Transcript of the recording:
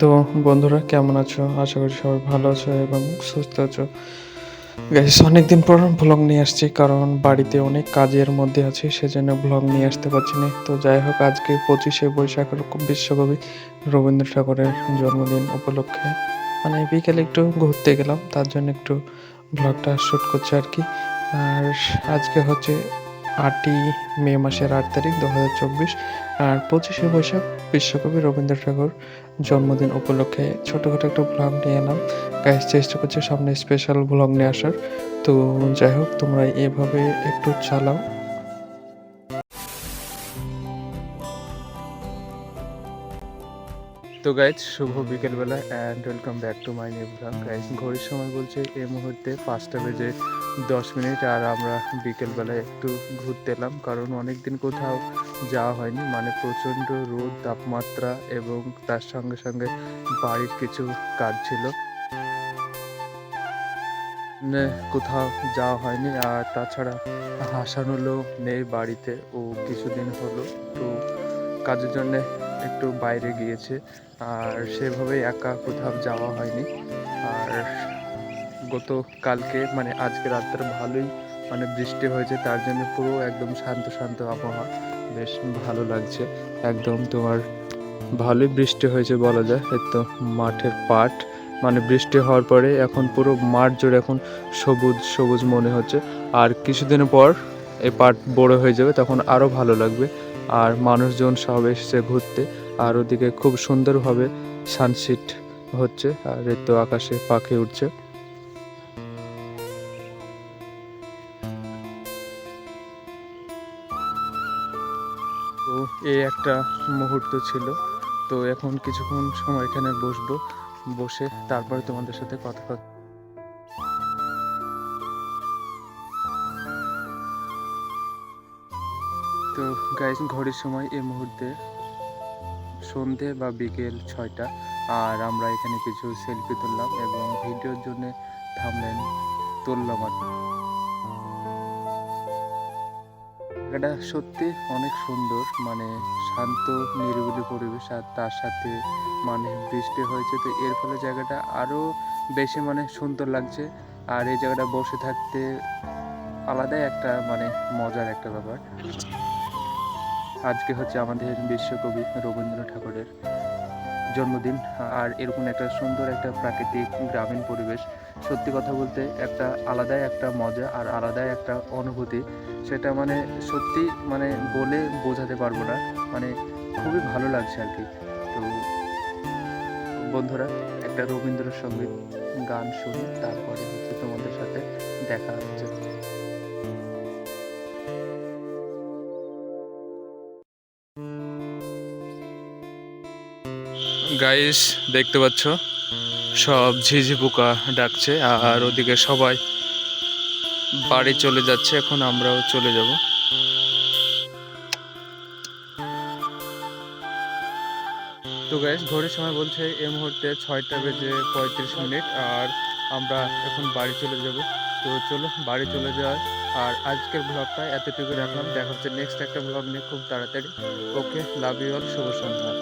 তো বন্ধুরা, কেমন আছো? আশা করি সবাই ভালো আছো এবং সুস্থ আছো। গাইস অনেকদিন পর ব্লগ নিয়ে আসছি কারণ বাড়িতে অনেক কাজের মধ্যে আছি, সেজন্য ব্লগ নিয়ে আসতে পারছি না। তো যাই হোক, আজকে পঁচিশে বৈশাখ বিশ্বকবি রবীন্দ্র ঠাকুরের জন্মদিন উপলক্ষে। মানে বিকেলে একটু ঘুরতে গেলাম, তার জন্য একটু ব্লগটা শ্যুট করছি আর কি। আর আজকে হচ্ছে আটই মে মাসের আট তারিখ দু হাজার চব্বিশ আর পঁচিশে বৈশাখ বিশ্বকবি রবীন্দ্র ঠাকুর জন্মদিন উপলক্ষে ছোটোখাটো একটা ব্লগ নিয়ে এলাম। গাইজ চেষ্টা করছি সামনে স্পেশাল ব্লগ নিয়ে আসার। তো যাই হোক, তোমরা এভাবে একটু চালাও। তো গাইজ শুভ বিকেলবেলা and welcome back to my new blog guys ঘড়ির সময় বলছে এই মুহূর্তে পাঁচটা বেজে দশ মিনিট আর আমরা বিকেলবেলায় একটু ঘুরতে এলাম কারণ অনেক দিন কোথাও যাওয়া হয়নি। মানে প্রচণ্ড রোদ, তাপমাত্রা এবং তার সঙ্গে সঙ্গে বাড়ির কিছু কাজ ছিল। কোথাও যাওয়া হয়নি আর তাছাড়া হাসানুলো নেই বাড়িতে। ও কিছুদিন হলো, তো কাজের জন্যে একটু বাইরে গিয়েছে, আর সেভাবে একা কোথাও যাওয়া হয়নি। আর গত কালকে মানে আজকে রাত্রে ভালোই মানে বৃষ্টি হয়েছে, তার জন্য পুরো একদম শান্ত শান্ত আবহাওয়া। বেশ ভালো লাগছে। একদম তোমার ভালোই বৃষ্টি হয়েছে বলা যায় তো মাঠের পাট। মানে বৃষ্টি হওয়ার পরে এখন পুরো মাঠ জুড়ে এখন সবুজ সবুজ মনে হচ্ছে। আর কিছুদিন পর এই পাট বড় হয়ে যাবে, তখন আরও ভালো লাগবে। আর মানুষজন সব এসেছে ঘুরতে। আর ওদিকে খুব সুন্দরভাবে সানসিট হচ্ছে আর এই তো আকাশে পাখি উঠছে তো এই একটা মুহূর্ত ছিল। তো এখন কিছুক্ষণ সময় এখানে বসবো। বসে তারপরে তোমাদের সাথে কথা তো গাইজ ঘড়ির সময় এই মুহূর্তে সন্ধে বা বিকেল ছয়টা, আর আমরা এখানে কিছু সেলফি তুললাম এবং ভিডিওর জন্য থামলেন তুললাম আর। জায়গাটা সত্যি অনেক সুন্দর মানে শান্ত, নিরিবিলি পরিবেশ, আর তার সাথে মানে বৃষ্টি হয়েছে, তো এর ফলে জায়গাটা আরও বেশি মানে সুন্দর লাগছে, আর এই জায়গাটা বসে থাকতে আলাদাই একটা মানে মজার একটা ব্যাপার আজকে হচ্ছে আমাদের বিশ্বকবি রবীন্দ্র ঠাকুরের জন্মদিন। আর এরকম একটা সুন্দর একটা প্রাকৃতিক গ্রামীণ পরিবেশ, সত্যি কথা বলতে একটা আলাদাই একটা মজা আর আলাদাই একটা অনুভূতি, সেটা মানে সত্যি মানে বলে বোঝাতে পারব না। মানে খুবই ভালো লাগছে আর কি। তো বন্ধুরা, একটা রবীন্দ্রসঙ্গীত গান শুনি তারপরে হচ্ছে তোমাদের সাথে দেখা হচ্ছে। গাইস দেখতে পাচ্ছ? সব ঝিঝি পোকা ডাকছে আর ওদিকে সবাই বাড়ি চলে যাচ্ছে, এখন আমরাও চলে যাব। তো গাইস ঘড়ির সময় বলছে এই মুহূর্তে ছয়টা বেজে পঁয়ত্রিশ মিনিট আর আমরা এখন বাড়ি চলে যাব। তো চলো, বাড়ি চলে যাওয়ার। আর আজকের ব্লগটা এতটুকু রাখলাম। দেখা হচ্ছে নেক্সট একটা ব্লগ নিয়ে খুব তাড়াতাড়ি। ওকে লাভ ইউ অল শুভ সন্ধ্যা।